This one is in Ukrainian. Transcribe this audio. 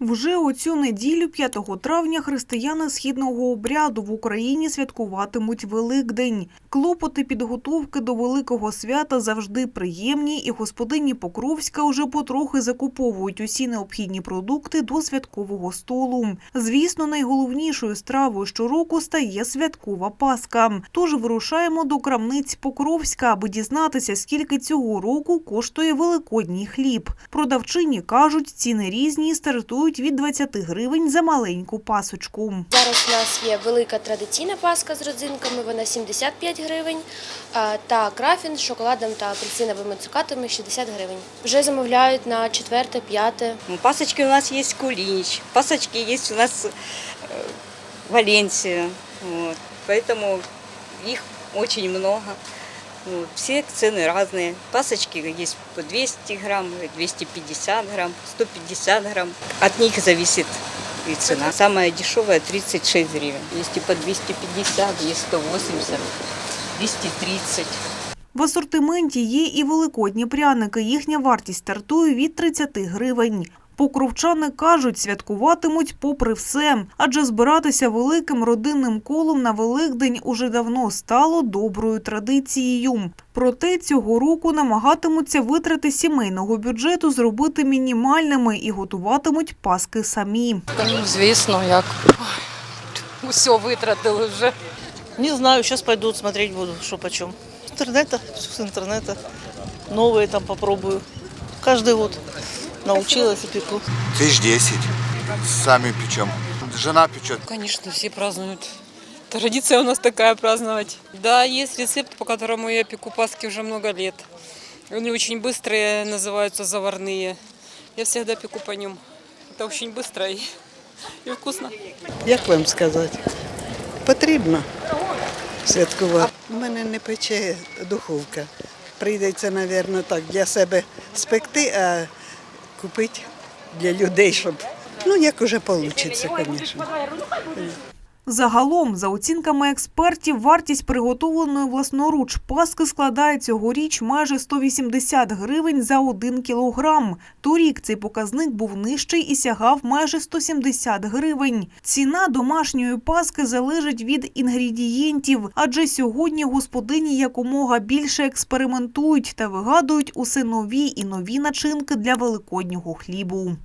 Вже у цю неділю, 5 травня, християни східного обряду в Україні святкуватимуть Великдень. Клопоти підготовки до великого свята завжди приємні, і господині Покровська уже потрохи закуповують усі необхідні продукти до святкового столу. Звісно, найголовнішою стравою щороку стає святкова паска. Тож вирушаємо до крамниць Покровська, аби дізнатися, скільки цього року коштує великодній хліб. Продавчині кажуть, ціни різні і стартують від 20 гривень за маленьку пасочку. Зараз у нас є велика традиційна паска з родзинками, вона 75 гривень, та крафін з шоколадом та апельсиновими цукатами 60 гривень. Вже замовляють на 4-5. Ну, Пасочки у нас есть Кулинич, пасочки есть у нас э, Валенсия. Вот. Поэтому их Вот. Все цены разные. Пасочки есть по 200 грамм, 250 грамм, 150 грамм. От них зависит и цена. Самая дешевая 36 гривен. Есть и по 250, есть 180, 230. В асортименті є і великодні пряники. Їхня вартість стартує від 30 гривень. Покровчани кажуть, святкуватимуть попри все, адже збиратися великим родинним колом на Великдень уже давно стало доброю традицією. Проте цього року намагатимуться витрати сімейного бюджету зробити мінімальними і готуватимуть паски самі. Та, ну, звісно, як. Ой, Усе витратили вже. Не знаю, сейчас пойду смотреть буду, что почем. С интернета, всё с интернета. Новые там попробую. Каждый год научилась и пеку. Тысяч десять. Сами печем. Жена печет. Конечно, все празднуют. Традиция у нас такая праздновать. Да, есть рецепт, по которому я пеку паски уже много лет. Они очень быстрые, называются заварные. Я всегда пеку по нем. Это очень быстро и, и вкусно. Як вам сказати? Потрібно святкувати. У мене не пече духовка. Прийдеться, мабуть, так для себе спекти, а купити для людей, щоб ну як уже вийде, звісно. Загалом, за оцінками експертів, вартість приготовленої власноруч паски складає цьогоріч майже 180 гривень за 1 кілограм. Торік цей показник був нижчий і сягав майже 170 гривень. Ціна домашньої паски залежить від інгредієнтів, адже сьогодні господині якомога більше експериментують та вигадують усе нові і нові начинки для великоднього хлібу.